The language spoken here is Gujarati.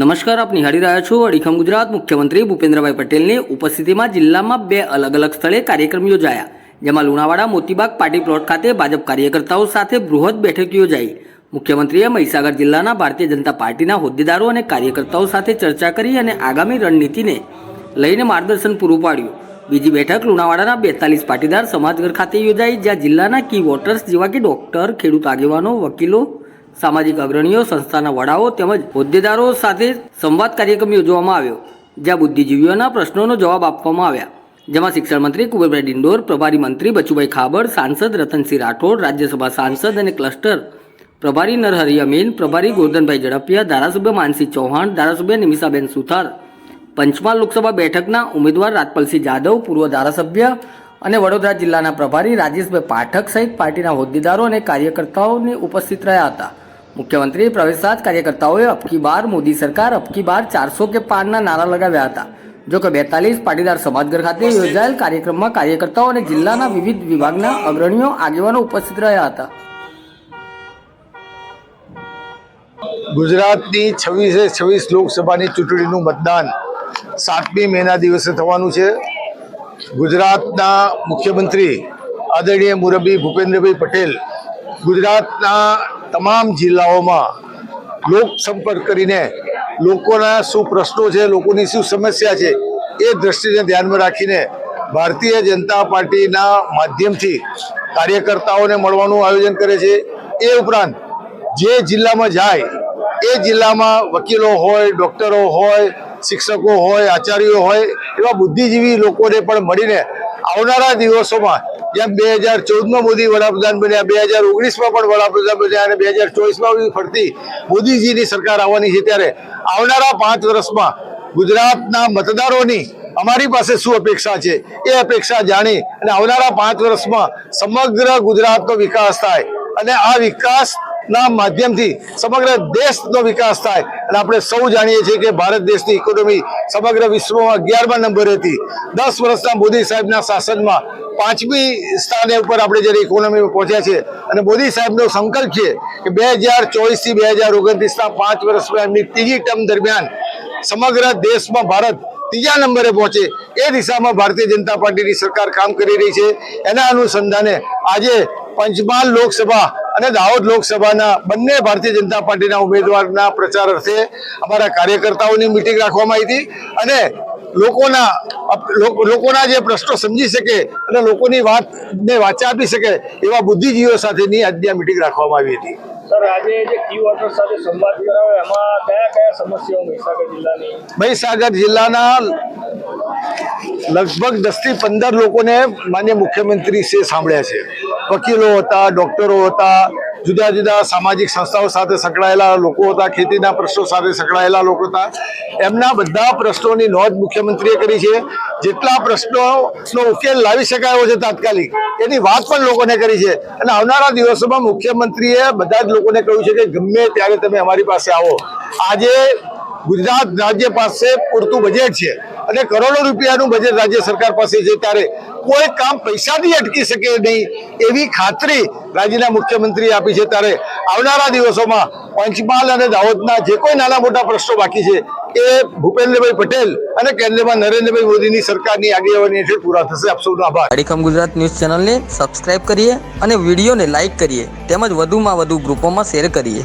નમસ્કાર આપ નિહાળી રહ્યા છો અડીખમ ગુજરાત. મુખ્યમંત્રી ભૂપેન્દ્રભાઈ પટેલની ઉપસ્થિતિમાં જિલ્લામાં બે અલગ અલગ સ્થળે કાર્યક્રમ યોજાયા, જેમાં લુણાવાડા, મોતીબાગ પાર્ટી પ્લોટ ખાતે ભાજપ કાર્યકર્તાઓ સાથે બૃહદ બેઠક યોજાઈ. મુખ્યમંત્રીએ મહીસાગર જિલ્લાના ભારતીય જનતા પાર્ટીના હોદ્દેદારો અને કાર્યકર્તાઓ સાથે ચર્ચા કરી અને આગામી રણનીતિને લઈને માર્ગદર્શન પૂરું પાડ્યું. બીજી બેઠક લુણાવાડાના બેતાલીસ પાટીદાર સમાજઘર ખાતે યોજાઈ, જ્યાં જિલ્લાના કી વોટર્સ જેવા કે ડોક્ટર, ખેડૂત આગેવાનો, વકીલો સામાજિક અગ્રણીઓ, સંસ્થાના વડાઓ તેમજ હોદ્દેદારો સાથે સંવાદ કાર્યક્રમ યોજવામાં આવ્યો, જ્યાં બુદ્ધિજીવીઓના પ્રશ્નોનો જવાબ આપવામાં આવ્યા. જેમાં શિક્ષણ મંત્રી કુંવરભાઈ ડિંડોર, પ્રભારી મંત્રી બચુભાઈ ખાબડ, સાંસદ રતનસિંહ રાઠોડ, રાજ્યસભા સાંસદ અને ક્લસ્ટર પ્રભારી નરહરિ અમીન પ્રભારી ગોરધનભાઈ ઝડપિયા ધારાસભ્ય માનસિંહ ચૌહાણ, ધારાસભ્ય નિમિષાબેન સુથાર, પંચમહાલ લોકસભા બેઠકના ઉમેદવાર રાજપલસિંહ જાદવ, પૂર્વ ધારાસભ્ય અને વડોદરા જિલ્લાના પ્રભારી રાજેશભાઈ પાઠક સહિત પાર્ટીના હોદ્દેદારો અને કાર્યકર્તાઓને ઉપસ્થિત રહ્યા હતા. મુખ્યમંત્રી પ્રવેશતા કાર્યકર્તાઓએ અબકી બાર મોદી સરકાર અબકી બાર ચારસો કે પારના નારા લગાવ્યા હતા. જો કે બેતાલીસ પાટીદાર સમાજઘર ખાતે યોજાયેલ કાર્યક્રમમાં કાર્યકર્તાઓ અને જિલ્લાના વિવિધ વિભાગના અગ્રણીઓ આગેવાનો ઉપસ્થિત રહ્યા હતા. ગુજરાતની છવ્વીસે છવ્વીસ લોકસભાની ચૂંટણીનું મતદાન સાતમી મેના દિવસે થવાનું છે. ગુજરાતના મુખ્યમંત્રી આદરણીય મુરબ્બી ભૂપેન્દ્રભાઈ પટેલ ગુજરાતના તમામ જિલ્લાઓમાં લોક સંપર્ક કરીને લોકોના શું પ્રશ્નો છે, લોકોની શું સમસ્યા છે, એ દ્રષ્ટિને ધ્યાનમાં રાખીને ભારતીય જનતા પાર્ટીના માધ્યમથી કાર્યકર્તાઓને મળવાનું આયોજન કરે છે. એ ઉપરાંત જે જિલ્લામાં જાય, એ જિલ્લામાં વકીલો હોય, ડૉક્ટરો હોય, શિક્ષકો હોય, આચાર્યો હોય, એવા બુદ્ધિજીવી લોકોને પણ મળીને આવનારા દિવસોમાં જેમ બે હજાર ચૌદમાં મોદી વડાપ્રધાન બન્યા, બે હજાર ઓગણીસમાં પણ વડાપ્રધાન બન્યા અને બે હજાર ચોવીસમાં ફરતી મોદીજીની સરકાર આવવાની છે ત્યારે આવનારા પાંચ વર્ષમાં ગુજરાતના મતદારોની અમારી પાસે શું અપેક્ષા છે એ અપેક્ષા જાણી અને આવનારા પાંચ વર્ષમાં સમગ્ર ગુજરાતનો વિકાસ થાય. અને આ વિકાસ ના માધ્યમથી સમગ્ર દેશનો વિકાસ થાય. અને આપણે સૌ જાણીએ છીએ કે ભારત દેશની ઇકોનોમી સમગ્ર વિશ્વમાં અગિયારમા નંબરે હતી. દસ વર્ષના મોદી સાહેબના શાસનમાં પાંચમી સ્થાને ઉપર આપણે જ્યારે ઇકોનોમીમાં પહોંચ્યા છે અને મોદી સાહેબનો સંકલ્પ છે કે બે હજાર ચોવીસથી બે હજાર ઓગણત્રીસના પાંચ વર્ષમાં એમની ત્રીજી ટર્મ દરમિયાન સમગ્ર દેશમાં ભારત ત્રીજા નંબરે પહોંચે એ દિશામાં ભારતીય જનતા પાર્ટીની સરકાર કામ કરી રહી છે. એના અનુસંધાને આજે પંચમહાલ લોકસભા અને દાહોદ લોકસભાના બંને ભારતીય જનતા પાર્ટીના ઉમેદવારના પ્રચાર અર્થે અમારા કાર્યકર્તાઓની મિટિંગ રાખવામાં આવી હતી અને લોકોના લોકોના જે પ્રશ્નો સમજી શકે અને લોકોની વાતને વાચા આપી શકે એવા બુદ્ધિજીવીઓ સાથેની આજની આ મિટિંગ રાખવામાં આવી હતી. મહીસાગર જિલ્લાના? લગભગ દસથી પંદર લોકોને માન્ય મુખ્યમંત્રી શ્રી સાંભળ્યા છે. વકીલો હતા, ડોક્ટરો હતા, જુદા જુદા સામાજિક સંસ્થાઓ સાથે સંકળાયેલા લોકો હતા, ખેતીના પ્રશ્નો સાથે સંકળાયેલા લોકો હતા. એમના બધા પ્રશ્નોની નોંધ મુખ્યમંત્રીએ કરી છે. જેટલા પ્રશ્નોનો ઉકેલ લાવી શકાયો છે તાત્કાલિક, એની વાત પણ લોકોને કરી છે. અને આવનારા દિવસોમાં મુખ્યમંત્રીએ બધા જ લોકોને કહ્યું છે કે ગમે ત્યારે તમે અમારી પાસે આવો. આજે ગુજરાત રાજ્ય પાસે પૂરતું બજેટ છે. અને કરોડો રૂપિયાનું બજેટ રાજ્ય સરકાર પાસે છે ત્યારે કોઈ કામ પૈસાથી અટકી શકે નહીં એવી ખાતરી રાજ્યના મુખ્યમંત્રીએ આપી છે. ત્યારે આવનારા દિવસોમાં પંચમહાલ અને દાહોદના જે કોઈ નાના મોટા પ્રશ્નો બાકી છે એ ભૂપેન્દ્રભાઈ પટેલ અને કેન્દ્રમાં નરેન્દ્રભાઈ મોદીની સરકારની આગેવાની હેઠળ પૂરા થશે. આપ સૌનો આભાર. અડીખમ ગુજરાત ન્યૂઝ ચેનલને સબસ્ક્રાઇબ કરીએ અને વિડીયોને લાઇક કરીએ. તેમજ વધુમાં વધુ ગ્રુપોમાં શેર કરીએ.